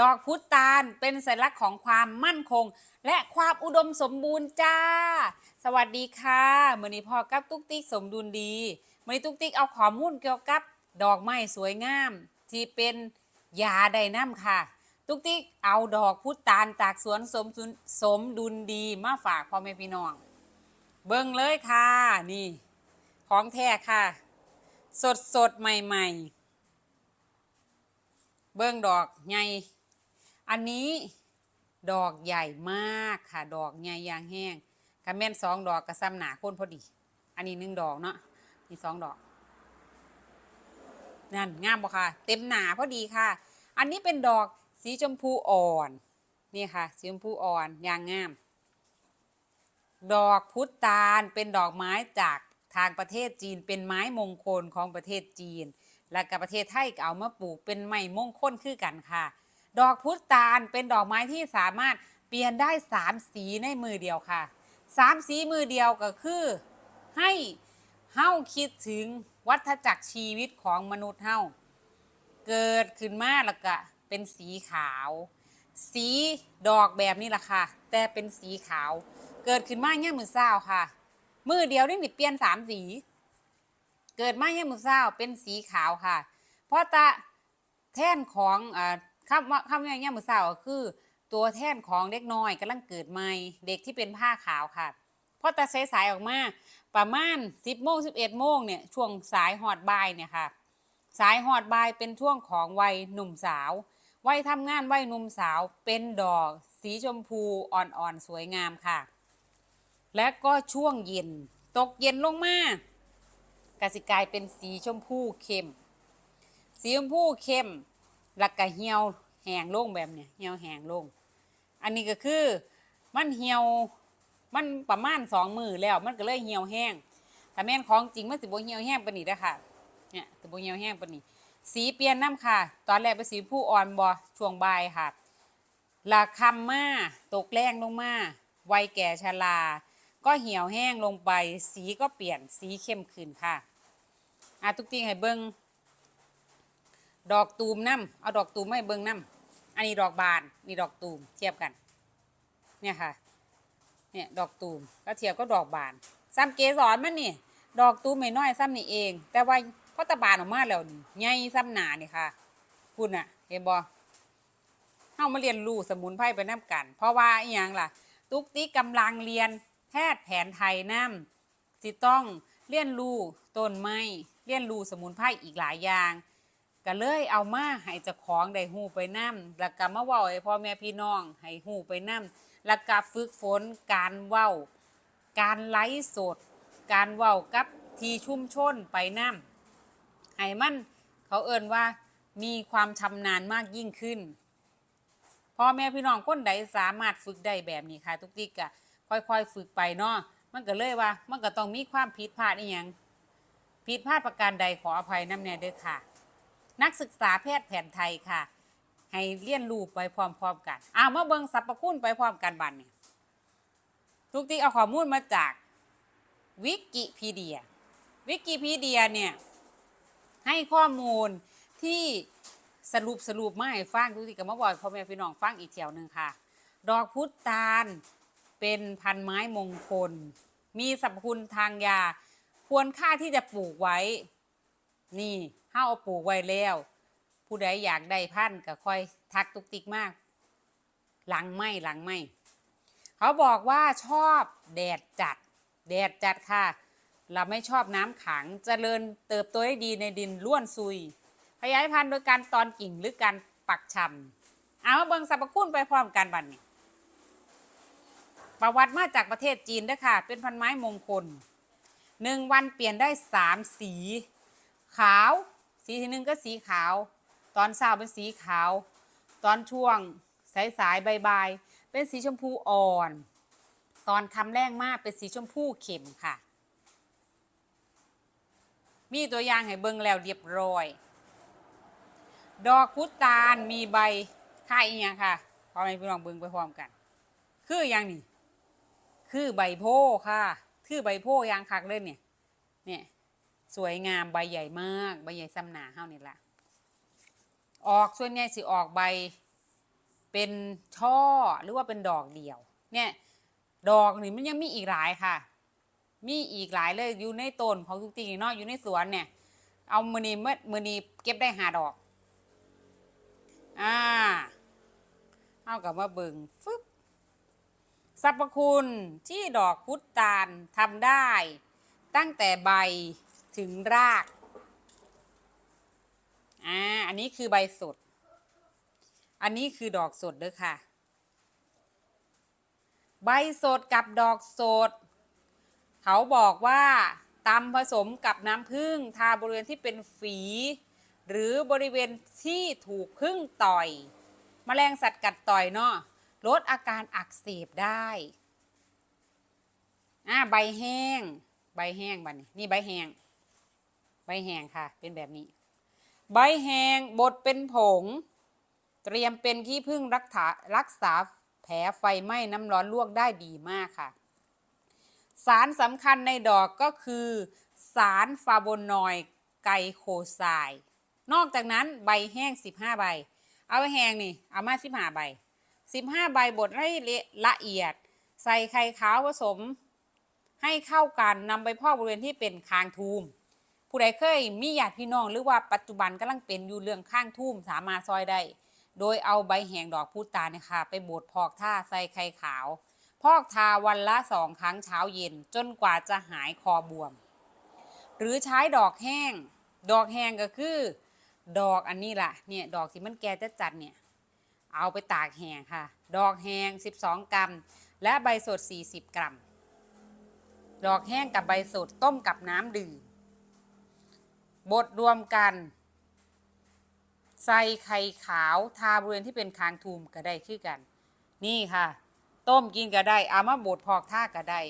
ดอกพุตานเป็นสัญลักษณ์ของความมั่นคง และความอุดมสมบูรณ์จ้า สวัสดีค่ะมือนี้พ่อกับตุ๊กติ๊กสมดุลดีมือนี้ตุ๊กติ๊กเอาข้อมูลเกี่ยวกับดอกไม้สวยงาม ที่เป็นยาไดน้ำค่ะ ตุ๊กติ๊กเอาดอกพุตานจากสวนสมดุลสมดุลดีมาฝากพ่อแม่พี่น้อง เบิ่งเลยค่ะ นี่ ของแท้ค่ะ สดสดใหม่ ๆ เบิ่งดอกใหญ่ อันนี้ดอกใหญ่มากค่ะ ดอกใหญ่ยางแห้งกระแม่นสองดอกกระซ้ำหนาคนพอดี อันนี้หนึ่งดอกเนาะนี่สองดอก นั่นงามบ่ค่ะ เต็มหนาพอดีค่ะ อันนี้เป็นดอกสีชมพูอ่อน นี่ค่ะ สีชมพูอ่อนยางงาม ดอกพุตานเป็นดอกไม้จากทางประเทศจีนเป็นไม้มงคลของประเทศจีน และกับประเทศไทยก็เอามาปลูกเป็นไม้มงคลคือกันค่ะ ดอกพุตานเป็นดอกไม้ที่สามารถเปลี่ยนได้สามสีในมือเดียวค่ะสามสีมือเดียวก็คือ ให้เฮาคิดถึงวัฏจักรชีวิตของมนุษย์เฮาเกิดขึ้นมาแล้วก็เป็นสีขาว สีดอกแบบนี้แหละค่ะ แต่เป็นสีขาว เกิดขึ้นมาเนี่ยมือเศร้าค่ะ มือเดียวนี่นี่เปลี่ยนสามสี เกิดมาเนี่ยมมือเศร้าเป็นสีขาวค่ะ เพราะตาแท่นของอ่า คำว่าคำว่าเนี่ยามมือเศร้าก็คือ ตัวแท่นของเด็กน้อยกำลังเกิดใหม่ เด็กที่เป็นผ้าขาวค่ะพราะตาสายๆออกมา ประมาณ 10โมง11โมงเนี่ยช่วงสายหอดบ่ายเนี่ยค่ะ สายหอดบ่ายเป็นช่วงของวัยหนุ่มสาววัยทำงานวัยหนุ่มสาวเป็นดอก สีชมพูอ่อนๆสวยงามค่ะ และก็ช่วงเย็น ตกเย็นลงมากสิกลายเป็นสีชมพูเข้ม สีชมพูเข้ม แล้วก็เหี่ยวแห้งลงแบบเนี้ยเหี่ยวแห้งลง อันนี้ก็คือมันเหี่ยวมันประมาณสองมือแล้ว มันก็เลยเหี่ยวแห้งถ้าแม่นของจริงมันสิบ่เหี่ยวแห้งปานนี้เด้อค่ะเนี่ยสิบ่เหี่ยวแห้งปานนี้ สีเปลี่ยนน้ำค่ะ ตอนแรกเป็นสีชมพูอ่อนบ่ช่วงบ่ายค่ะราคำมาตกแรงลงมาวัยแก่ชราก็เหี่ยวแห้งลงไป สีก็เปลี่ยนสีเข้มขึ้นค่ะอาทุกทีให้เบิ้ง ดอกตูมน้ำเอาดอกตูมไมาให้เบิงน้ำอันนี้ดอกบานนี่ดอกตูมเทียบกัน เนี่ยค่ะ เนี่ยดอกตูมก็เทียบก็ดอกบานซ้ำเกสรมันนี่ ดอกตูมไม่น้อยซ้ำนี่เอง แต่ว่าพอตะบานออกมาแล้วนี่ใหญ่ซ้ำหนานี่ค่ะคุณน่ะเห็นบ่เฮามาเรียนรู้สมุนไพรไปน้ำกัน เพราะว่าอีหยังล่ะ ตุกติกกำลังเรียนแพทย์แผนไทยน้ำสิต้องเรียนรู้ต้นไม้เรียนรู้สมุนไพรอีกหลายอย่าง ก็เลยเอามาให้เจ้าของได้ฮู้ไปนํแล้วก็มาเว้าให้พ่อแม่พี่น้องให้ฮู้ไปนํแล้วก็ฝึกฝนการเว้า การไลฟ์สด การเว้ากับทีชุมชนไปนํให้มันเขาเอิ้นว่ามีความชำนาญมากยิ่งขึ้นพ่อแม่พี่น้องคนใดสามารถฝึกได้แบบนี้ค่ะ ทุกทีกะค่อยๆ ฝึกไปเนาะมันก็เลยว่า มันก็ต้องมีความผิดพลาดอีหยังผิดพลาดประการใดขออภัยน้ำแน่เด้อค่ะ นักศึกษาแพทย์แผนไทยค่ะ ให้เรียนรู้ไปพร้อมๆกันอ้าวมาเบิงสรรพคุณไปพร้อมกันบัดนี้ทุกทีเอาข้อมูลมาจากวิกิพีเดีย วิกิพีเดียเนี่ยให้ข้อมูลที่สรุปสรุปมาให้ฟังทุกทีก็มาบอกพ่อแม่พี่น้องฟังอีกแถวหนึ่งค่ะ ดอกพุตานเป็นพันไม้มงคล มีสรรพคุณทางยา ควรค่าที่จะปลูกไว้ นี่าเอาปลูกไว้แล้ว ผู้ใดอยากได้พันธุ์ก็ค่อยทักตุกติกมาก หลังไม่หลังไม่เขาบอกว่าชอบแดดจัด แดดจัดค่ะ เราไม่ชอบน้ำขังจเจริญเติบโตได้ดีในดินร่วนซุย ขยายพันธุ์โดยการตอนกิ่งหรือการปักชำเอาเบิงสรรพคุณไปพร้อมกันบัดนี้ประวัติมาจากประเทศจีนด้วยค่ะ เป็นพันไม้มงคลหนึ่งวันเปลี่ยนได้สามสี ขาว สีที่หนึ่งก็สีขาว ตอนเช้าเป็นสีขาว ตอนช่วงสายสายๆบ่ายเป็นสีชมพูอ่อน ตอนคำแรงมากเป็นสีชมพูเข้มค่ะ มีตัวอย่างให้เบิ่งแล้วเรียบร้อย ดอกพุตานมีใบค่ายอียงค่ะพอแม่พี่น้องเบิ่งไปพร้อมกัน คืออย่างนี้คือใบโพค่ะ คือใบโพอยางคักเลยเนี่ยเนี่ย สวยงามใบใหญ่มากใบใหญ่ซ้ำหนาเฮานี่ละออกส่วนใหญ่สิออกใบ เป็นช่อหรือว่าเป็นดอกเดียว เนี่ย ดอกนี่มันยังมีอีกหลายค่ะ มีอีกหลายเลยอยู่ในต้นของทุกทีเนาะอยู่ในสวนเนี่ย เอามือนีเมื่อมือนีเก็บได้หาดอก อ่าเอากับมาเบิงฟึบสรรพคุณที่ดอกพุตานทำได้ ตั้งแต่ใบ ถึงราก อ่า อันนี้คือใบสด อันนี้คือดอกสดเด้อค่ะ ใบสดกับดอกสด เขาบอกว่าตำผสมกับน้ำผึ้งทาบริเวณที่เป็นฝี หรือบริเวณที่ถูกผึ้งต่อยแมลงสัตว์กัดต่อยเนาะลดอาการอักเสบได้อ่าใบแห้ง ใบแห้งบัดนี้ นี่ใบแห้ง ใบแห้งค่ะ เป็นแบบนี้ ใบแห้งบดเป็นผง เตรียมเป็นขี้ผึ้งรักษารักษาแผลไฟไหม้น้ำร้อนลวกได้ดีมากค่ะ สารสำคัญในดอกก็คือ สารฟาโบนอยไกโคไซด์นอกจากนั้นใบแห้ง 15 ใบ เอาไปแห้งนี่ เอามา 15 ใบ 15 ใบบดให้ละละเอียด ใส่ไข่ขาวผสมให้เข้ากันนำไปพอกบริเวณที่เป็นคางทูม ผู้ใดเคยมีญาติพี่น้องหรือว่าปัจจุบันกำลังเป็นอยู่เรื่องข้างทุ่มสามารถซอยได้ โดยเอาใบแหงดอกพูตานเนยคะไปบดพอกท่าใส่ไข่ขาว พอกทาวันละสองครั้งเช้าเย็นจนกว่าจะหายคอบวม หรือใช้ดอกแห้ง ดอกแห้งก็คือ ดอกอันนี้ล่ะเนี่ยดอกที่มันแก่จะจัดเนี่ยเอาไปตากแห้งค่ะ ดอกแห้ง 12 กรัม และใบสด 40 กรัม ดอกแห้งกับใบสดต้มกับน้ำดื่ม บดรวมกัน ใส่ไข่ขาวทาบริเวณที่เป็นคางทูมก็ได้คือกัน นี่ค่ะ ต้มกินก็ได้เอามาบดพอกท่าก็ได้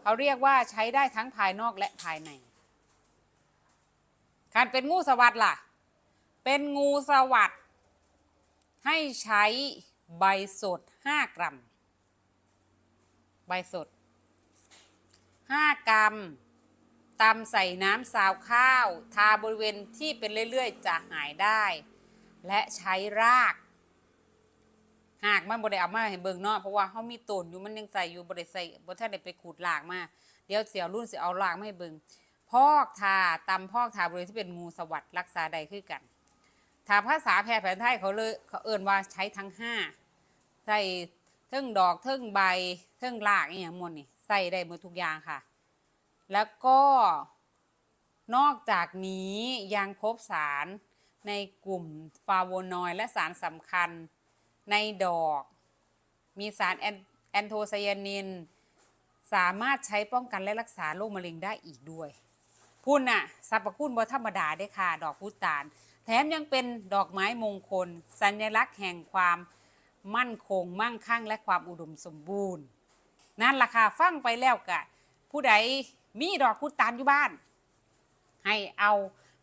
เขาเรียกว่าใช้ได้ทั้งภายนอกและภายในการเป็นงูสวัสดล่ะ เป็นงูสวัสดให้ใช้ใบสด 5 กรัม ใบสด 5 กรัม ตำใส่น้ำซาวข้าว ทาบริเวณที่เป็นเรื่อยๆ จะหายได้ และใช้ราก หากมันบ่ไดเอามาให้เบิงนาะเพราะว่าเฮามีต้นอยู่มันยังใส่อยู่บ่ได้ใส่บ่ทันได้ไปขูดรากมาเดี๋ยวเสียวรุ่นสิเอารากมาให้เบิงพอกทาตำพอกทาบริเวณที่เป็นงูสวัสดรักษาใดคือกันถ้าภาษาแพทย์แผนไทยเขาเลยเขาเอิ่นว่าใช้ทั้งห้าใส่เทิงดอกเทิงใบเทิงรากอย่างหมดนี่ใส่ได้หมดทุกอย่างค่ะ แล้วก็นอกจากนี้ยังพบสารในกลุ่มฟลาโวนอยด์และสารสำคัญในดอก มีสารแอนแอนโทไซยานิน สามารถใช้ป้องกันและรักษาโรคมะเร็งได้อีกด้วยพุ่นน่ะสรรพคุณบ่ธรรมดาได้ค่ะ ดอกพุตาน แถมยังเป็นดอกไม้มงคล สัญลักษณ์แห่งความมั่นคง มั่งคั่ง และความอุดมสมบูรณ์ นั่นล่ะค่ะฟังไปแล้วกะผู้ใด มีดอกพุตานอยู่บ้าน ให้เอา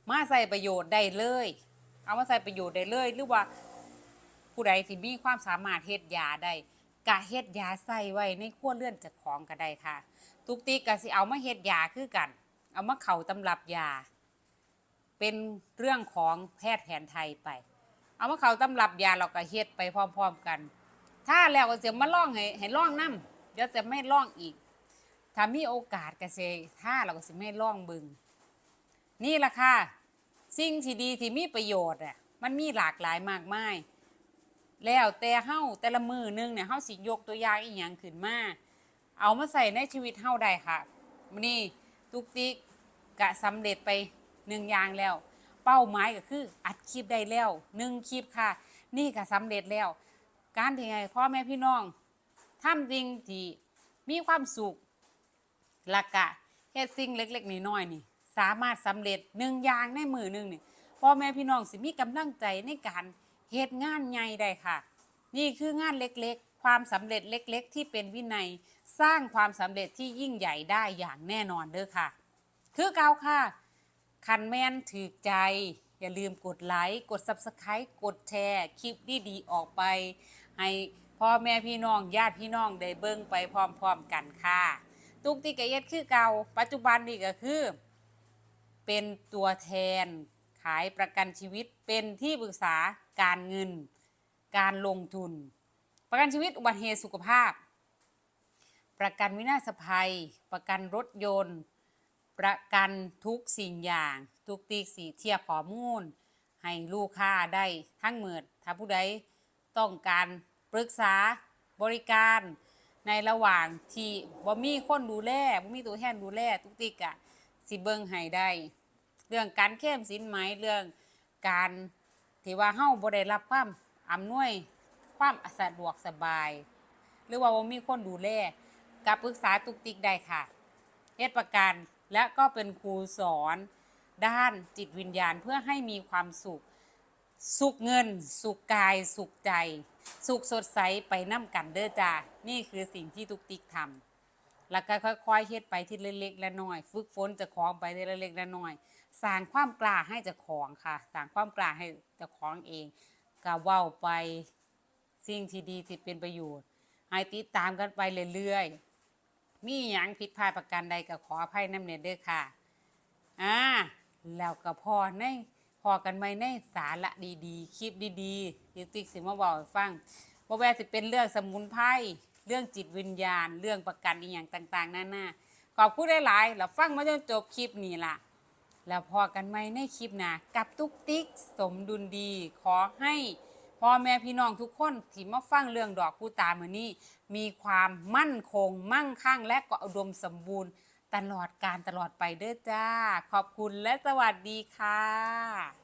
มาใส่ประโยชน์ได้เลย เอามาใส่ประโยชน์ได้เลย หรือว่าผู้ใดที่มีความสามารถเฮ็ดยาได้กะเฮ็ดยาใส่ไว้ในครัวเรือนจัดของก็ได้ค่ะ ทุกทีก็สิเอามาเฮ็ดยาคือกัน เอามาเข้าตำรับยา เป็นเรื่องของแพทย์แผนไทยไป เอามาเข้าตำรับยาเราก็เฮ็ดไปพร้อม ๆกัน ถ้าแล้วก็จะมาล่องให้ให้ล่องน้ำเดี๋ยวจะไม่ล่องอีก ถ้ามีโอกาสก็สิถ้าเราก็สิไม่ล่องบึง นี่ล่ะค่ะ สิ่งที่ดีที่มีประโยชน์อะมันมีหลากหลายมากมาย แล้วแต่เฮาแต่ละมือหนึงเนี่ยเฮาสิยกตัวอย่างอีหยังขึ้นมาเอามาใส่ในชีวิตเฮาได้ค่ะนี้ตุกติกกะสำเร็จไปหนึ่งอย่างแล้ว เป้าหมายก็คืออัดคลิปได้แล้วหนึ่งคลิปค่ะ นี่ก็สำเร็จแล้ว การที่ไงพ่อแม่พี่น้องทำสิ่งที่มีความสุข หลักกะเฮ็ดสิ่งเล็ก ๆน้อยๆนี่ สามารถสำเร็จหนึ่งอย่างในมือหนึ่งนี่พ่อแม่พี่น้องสิมีกำลังใจในการเฮ็ดงานใหญ่ได้ค่ะ นี่คืองานเล็กๆ ความสำเร็จเล็ก ๆ ที่เป็นวินัยสร้างความสำเร็จที่ยิ่งใหญ่ได้อย่างแน่นอนเด้อค่ะ คือเก่าค่ะคันแม่นถือใจ อย่าลืมกดไลค์กด Subscribe กดแชร์คลิปดีๆออกไป ให้พ่อแม่พี่น้องญาติพี่น้องได้เบิ่งไปพร้อมๆกันค่ะ ตุกติกกะเย็ดคือเก่า ปัจจุบันนี่ก็คือ เป็นตัวแทนขายประกันชีวิตเป็นที่ปรึกษาการเงิน การลงทุน ประกันชีวิตอุบัติเหตุสุขภาพ ประกันวินาศภัย ประกันรถยนต์ ประกันทุกสิ่งอย่าง ทุกตีกสีเทียบข้อมูล ให้ลูกค้าได้ทั้งหมดถ้าผู้ใดต้องการปรึกษาบริการ ในระหว่างที่บ่มีคนดูแลบ่มีตัวแทนดูแลทุกติกอะสิเบิ่งให้ได้ เรื่องการเข้มสินไหมเรื่องการที่ว่าเฮาบ่ได้รับความอำนวยความสะดวกสบาย หรือว่าบ่มีคนดูแลกับปรึกษาตุกติกได้ค่ะเฮ็ดประกันและก็เป็นครูสอนด้านจิตวิญญาณเพื่อให้มีความสุข สุขเงิน สุขกาย สุขใจ สุขสดใสไปน้ำกันเด้อจ้านี่คือสิ่งที่ตุกติ๊กทำแล้วก็ค่อยๆเฮ็ดไปทีละเล็กๆและน้อย ฝึกฝนจะของไปทีเล็กๆและน้อยสร้างความกล้าให้เจ้าของค่ะสร้างความกล้าให้เจ้าของเองก็เว้าไปสิ่งที่ดีที่เป็นประโยชน์ ให้ติดตามกันไปเรื่อยๆมีหยังผิดพลาดประการใดก็ขออภัยน้ำเน็ตเด้อค่ะอ่าแล้วก็พอในพอกันไหมในสาระดีๆ คลิปดีๆ ที่ติ๊กสิมาบอกฟังว่าแวสิเป็นเรื่องสมุนไพรเรื่องจิตวิญญาณ เรื่องประกันอีหยังต่าง ๆนานาขอบคุณหลายๆแล้วฟังมาจนจบคลิปนี้ล่ะ แล้วพอกันไหมในคลิปหน้ากับตุ๊กติ๊กสมดุลดี ขอให้พ่อแม่พี่น้องทุกคนที่มาฟังเรื่องดอกผู้ตามือนี้ มีความมั่นคง มั่งคั่ง และก็อุดมสมบูรณ์ ตลอดการตลอดไปเด้อจ้า ขอบคุณและสวัสดีค่ะ